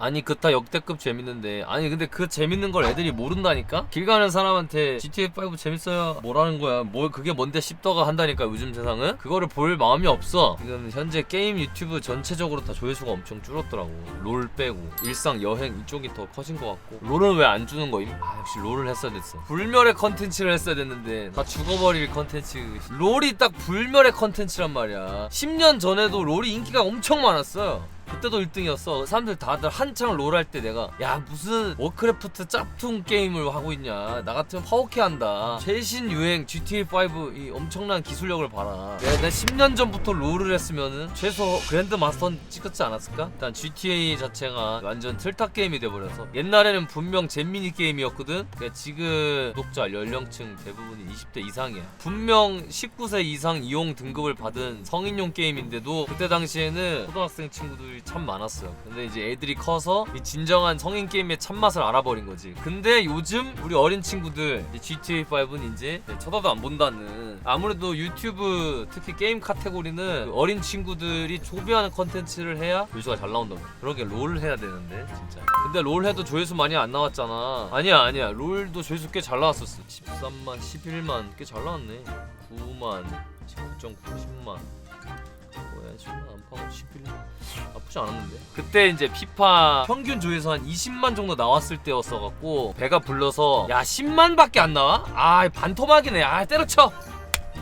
아니 그타 역대급 재밌는데. 아니 근데 그 재밌는 걸 애들이 모른다니까? 길 가는 사람한테 GTA5 재밌어요. 뭐라는 거야? 뭘 그게 뭔데 씹더가 한다니까 요즘 세상은? 그거를 볼 마음이 없어. 지금 현재 게임 유튜브 전체적으로 다 조회수가 엄청 줄었더라고. 롤 빼고. 일상 여행 이쪽이 더 커진 것 같고. 롤은 왜 안 주는 거임? 아 역시 롤을 했어야 됐어. 불멸의 컨텐츠를 했어야 됐는데. 다 죽어버릴 컨텐츠. 롤이 딱 불멸의 컨텐츠란 말이야. 10년 전에도 롤이 인기가 엄청 많았어요 그때도 1등이었어. 사람들 다들 한창 롤 할 때 내가 야 무슨 워크래프트 짭퉁 게임을 하고 있냐. 나 같으면 파워케 한다. 최신 유행 GTA 5 이 엄청난 기술력을 봐라. 내가, 내가 10년 전부터 롤을 했으면은 최소 그랜드 마스터는 찍었지 않았을까? 일단 GTA 자체가 완전 틀탁 게임이 돼버려서 옛날에는 분명 잼미니 게임이었거든. 그러니까 지금 구독자 연령층 대부분이 20대 이상이야. 분명 19세 이상 이용 등급을 받은 성인용 게임인데도 그때 당시에는 초등학생 친구들이 참 많았어요. 근데 이제 애들이 커서 이 진정한 성인 게임의 참맛을 알아버린 거지. 근데 요즘 우리 어린 친구들 GTA 5는 이제 쳐다도 안 본다는 아무래도 유튜브 특히 게임 카테고리는 그 어린 친구들이 소비하는 컨텐츠를 해야 조회수가 잘 나온다고. 그러게 롤 해야 되는데 진짜. 근데 롤 해도 조회수 많이 안 나왔잖아. 아니야 아니야 롤도 조회수 꽤 잘 나왔었어. 13만, 11만 꽤 잘 나왔네. 9만, 19.9, 10만. 뭐야 10만 안팎 11만 나쁘지 않았는데? 그때 이제 피파 평균 조회수 한 20만 정도 나왔을 때였어갖고 배가 불러서 야 10만밖에 안 나와? 아 반토막이네. 아 때려쳐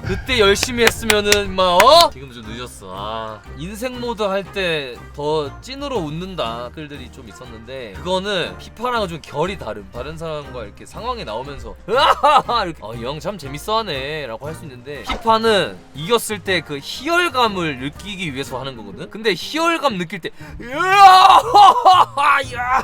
그때 열심히 했으면은 막 어? 지금 좀 늦었어. 아 인생 모드 할 때 더 찐으로 웃는다 글들이 좀 있었는데 그거는 피파랑은 좀 결이 다름 다른 사람과 이렇게 상황에 나오면서 으아하하 이렇게 어이 형참 재밌어하네 라고 할 수 있는데 피파는 이겼을 때 그 희열감을 느끼기 위해서 하는 거거든? 근데 희열감 느낄 때 으아하하 야!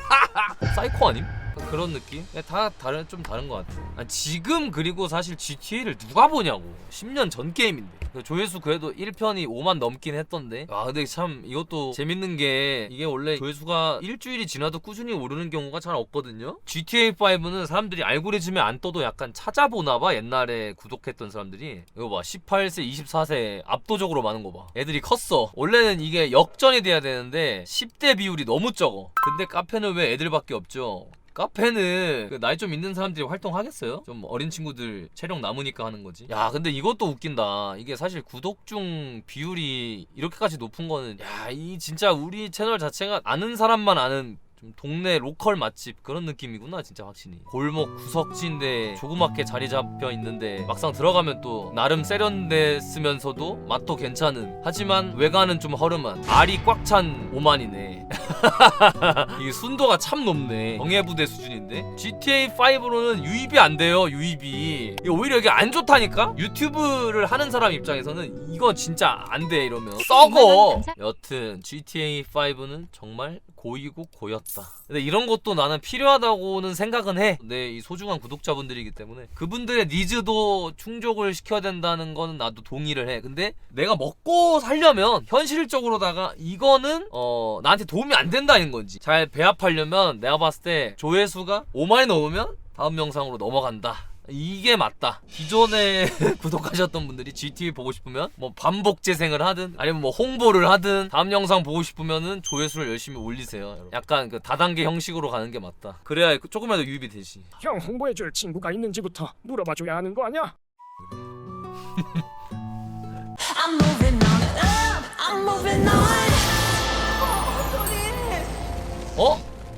사이코 아님? 그런 느낌? 다 다른 좀 다른 것 같아. 아, 지금 그리고 사실 GTA를 누가 보냐고. 10년 전 게임인데. 그 조회수 그래도 1편이 5만 넘긴 했던데. 아 근데 참 이것도 재밌는 게 이게 원래 조회수가 일주일이 지나도 꾸준히 오르는 경우가 잘 없거든요. GTA 5는 사람들이 알고리즘에 안 떠도 약간 찾아보나 봐. 옛날에 구독했던 사람들이. 이거 봐. 18세, 24세 압도적으로 많은 거 봐. 애들이 컸어. 원래는 이게 역전이 돼야 되는데 10대 비율이 너무 적어. 근데 카페는 왜 애들밖에 없죠? 카페는 그 나이 좀 있는 사람들이 활동하겠어요? 좀 어린 친구들 체력 남으니까 하는 거지. 야, 근데 이것도 웃긴다. 이게 사실 구독 중 비율이 이렇게까지 높은 거는 야, 이 진짜 우리 채널 자체가 아는 사람만 아는 좀 동네 로컬 맛집 그런 느낌이구나 진짜 확실히. 골목 구석지인데 조그맣게 자리 잡혀 있는데 막상 들어가면 또 나름 세련됐으면서도 맛도 괜찮은. 하지만 외관은 좀 허름한. 알이 꽉 찬 오만이네. 이 순도가 참 높네. 정예부대 수준인데? GTA 5로는 유입이 안 돼요 유입이. 이게 오히려 이게 안 좋다니까? 유튜브를 하는 사람 입장에서는 이거 진짜 안 돼 이러면. 썩어! 여튼 GTA 5는 정말 고이고 고였다 근데 이런 것도 나는 필요하다고는 생각은 해 내 이 소중한 구독자분들이기 때문에. 그분들의 니즈도 충족을 시켜야 된다는 거는 나도 동의를 해. 근데 내가 먹고 살려면 현실적으로다가 이거는 어 나한테 도움이 안 된다는 건지. 잘 배합하려면 내가 봤을 때 조회수가 5만이 넘으면 다음 영상으로 넘어간다 이게 맞다. 기존에 구독하셨던 분들이 GTA 보고 싶으면 뭐 반복 재생을 하든 아니면 뭐 홍보를 하든 다음 영상 보고 싶으면은 조회수를 열심히 올리세요. 여러분. 약간 그 다단계 형식으로 가는 게 맞다. 그래야 조금이라도 유입이 되지. 형 홍보해줄 친구가 있는지부터 물어봐줘야 하는 거 아니야? I'm moving on up. I'm moving on. 어?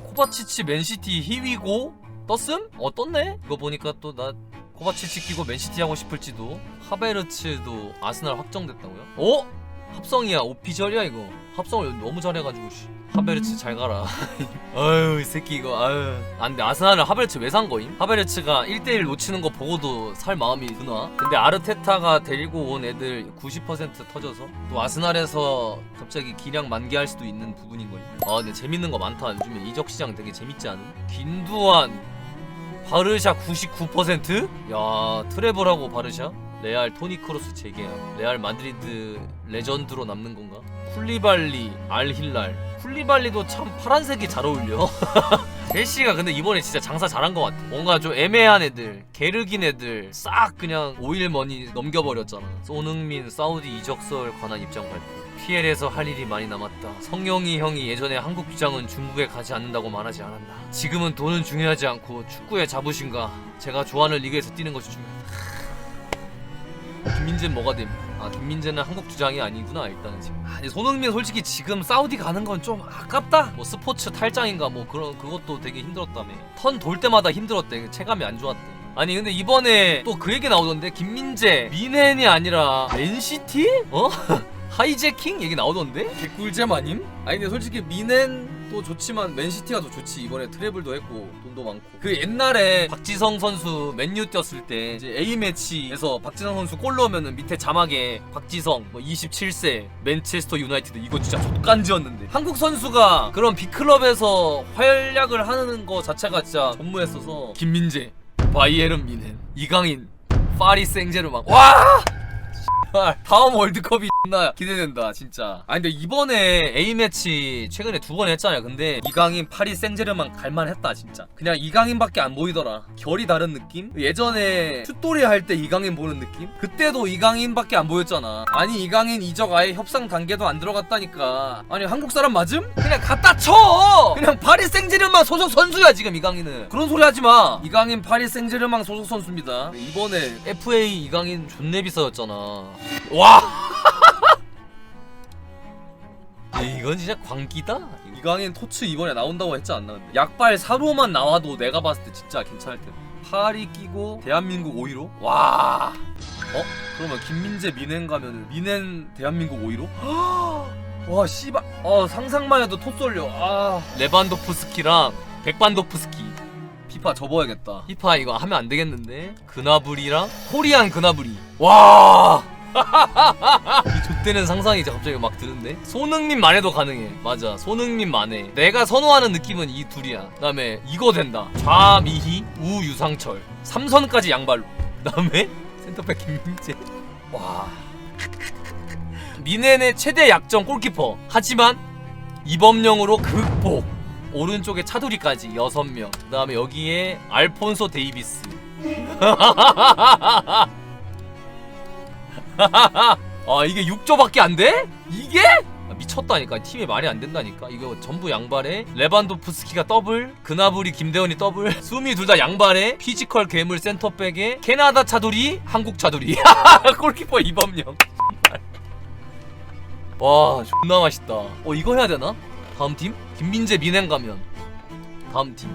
코바치치 맨시티 희위고 떴음? 어 떴네? 이거 보니까 또 나 코바치치 끼고 맨시티 하고 싶을지도 하베르츠도 아스날 확정됐다고요? 어? 합성이야 오피셜이야 이거 합성을 너무 잘해가지고 씨. 하베르츠 잘 가라 아유 이 새끼 이거 아유 안돼 아스날은 하베르츠 왜 산 거임? 하베르츠가 1대1 놓치는 거 보고도 살 마음이 드나? 근데 아르테타가 데리고 온 애들 90% 터져서 또 아스날에서 갑자기 기량 만개할 수도 있는 부분인 거임 아 근데 재밌는 거 많다 요즘에 이적 시장 되게 재밌지 않음? 긴두안 바르샤 99%? 야 트래블하고 바르샤? 레알 토니 크로스 재계약 레알 마드리드 레전드로 남는 건가? 쿨리발리 알힐랄 쿨리발리도 참 파란색이 잘 어울려 첼시가 근데 이번에 진짜 장사 잘한 것 같아 뭔가 좀 애매한 애들 게르긴 애들 싹 그냥 오일머니 넘겨버렸잖아 손흥민 사우디 이적설 관한 입장 발표 PL에서 할 일이 많이 남았다. 성영이 형이 예전에 한국 주장은 중국에 가지 않는다고 말하지 않았나. 지금은 돈은 중요하지 않고 축구의 자부심과 제가 좋아하는 리그에서 뛰는 것이 중요하다. 김민재는 뭐가 됨? 아 김민재는 한국 주장이 아니구나 일단은 지금. 아, 근데 손흥민 솔직히 지금 사우디 가는 건 좀 아깝다. 뭐 스포츠 탈장인가 뭐 그런 그것도 되게 힘들었다며. 턴 돌 때마다 힘들었대. 체감이 안 좋았대. 아니 근데 이번에 또 그 얘기 나오던데 김민재 미넨이 아니라 맨시티? 어? 하이제킹 얘기 나오던데? 개꿀잼 아님? 아니 근데 솔직히 미넨 도 좋지만 맨시티가 더 좋지. 이번에 트래블도 했고 돈도 많고. 그 옛날에 박지성 선수 맨유 뛰었을 때 이제 A매치에서 박지성 선수 골 넣으면은 밑에 자막에 박지성 뭐 27세 맨체스터 유나이티드 이거 진짜 족간지였는데. 한국 선수가 그런 빅클럽에서 활약을 하는 거 자체가 진짜 전무했어서 김민재 바이에른 미넨 이강인 파리 생제르맹. 와! 다음 월드컵이 나 기대된다 진짜. 아니 근데 이번에 A매치 최근에 두 번 했잖아요. 근데 이강인 파리 생제르맹 갈만했다 진짜. 그냥 이강인밖에 안 보이더라. 결이 다른 느낌? 예전에 슛돌이 할 때 이강인 보는 느낌? 그때도 이강인밖에 안 보였잖아. 아니 이강인 이적 아예 협상 단계도 안 들어갔다니까. 아니 한국 사람 맞음? 그냥 갖다 쳐! 그냥 파리 생제르맹 소속 선수야 지금 이강인은. 그런 소리 하지마. 이강인 파리 생제르맹 소속 선수입니다. 이번에 FA 이강인 존내 비싸였잖아. 와 이건 진짜 광기다. 이강인 토츠 이번에 나온다고 했지 않나 근데 약발 사로만 나와도 내가 봤을 때 진짜 괜찮을 텐데. 팔이 끼고 대한민국 5위로? 와. 어? 그러면 김민재 미넨 가면은 미넨 대한민국 5위로? 와 씨발. 어 상상만 해도 토 쏠려. 아. 레반도프스키랑 백반도프스키. 피파 접어야겠다. 피파 이거 하면 안 되겠는데? 그나브리랑 코리안 그나브리. 와. 이 족대는 상상이 갑자기 막 드는데? 손흥민만 해도 가능해. 맞아. 손흥민만 해. 내가 선호하는 느낌은 이 둘이야. 그 다음에 이거 된다. 좌미희 우유상철. 삼선까지 양발로. 그 다음에 센터백 김민재. 와. 미넨의 최대 약점 골키퍼. 하지만 이범령으로 극복. 오른쪽에 차두리까지 6명. 그 다음에 여기에 알폰소 데이비스 아 이게 6조밖에 안 돼? 이게? 아, 미쳤다니까 팀이 말이 안 된다니까 이거 전부 양발에 레반도프스키가 더블 그나브리 김대원이 더블 수미 둘 다 양발에 피지컬 괴물 센터백에 캐나다 차돌이 한국 차돌이 골키퍼 이범령 와 존나 맛있다 어 이거 해야 되나? 다음 팀? 김민재 민행 가면 다음 팀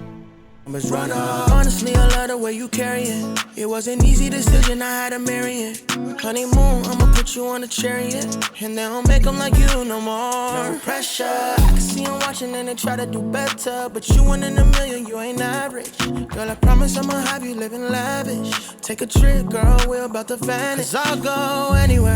Honestly, I love the way you carry it. It was an easy decision, I had to marry it. Honeymoon, I'ma put you on a chariot. And they don't make them like you no more. No pressure. I can see them watching and they try to do better. But you one in a million, you ain't average. Girl, I promise I'ma have you living lavish. Take a trip, girl, we're about to vanish. Cause I'll go anywhere.